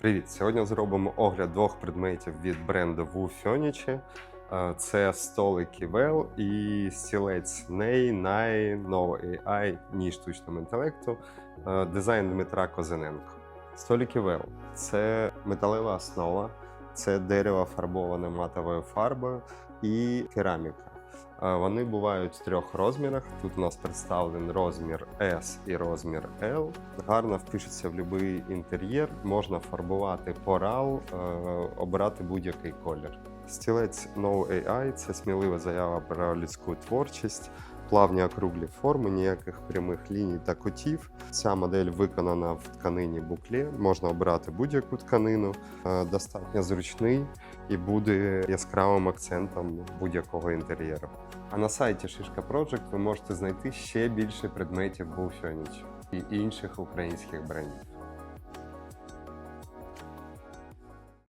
Привіт! Сьогодні зробимо огляд двох предметів від бренду Wu Furniture. Е, Це столики Well і стілець Nei, Nai, Novo AI, ні штучному інтелекту, е, дизайн Дмитра Козиненко. Столики Well – це металева основа, це дерево фарбоване матовою фарбою і кераміка. Вони бувають в трьох розмірах. Тут у нас представлений розмір S і розмір L. Гарно впишеться в будь-який інтер'єр. Можна фарбувати порал, е, обирати будь-який колір. Стілець No AI – це смілива заява про людську творчість. Плавні округлі форми, ніяких прямих ліній та кутів. Ця модель виконана в тканині букле. Можна обирати будь-яку тканину, Е, достатньо зручний і буде яскравим акцентом будь-якого інтер'єру. А на сайті Шишка Project ви можете знайти ще більше предметів Bull Furniture і інших українських брендів.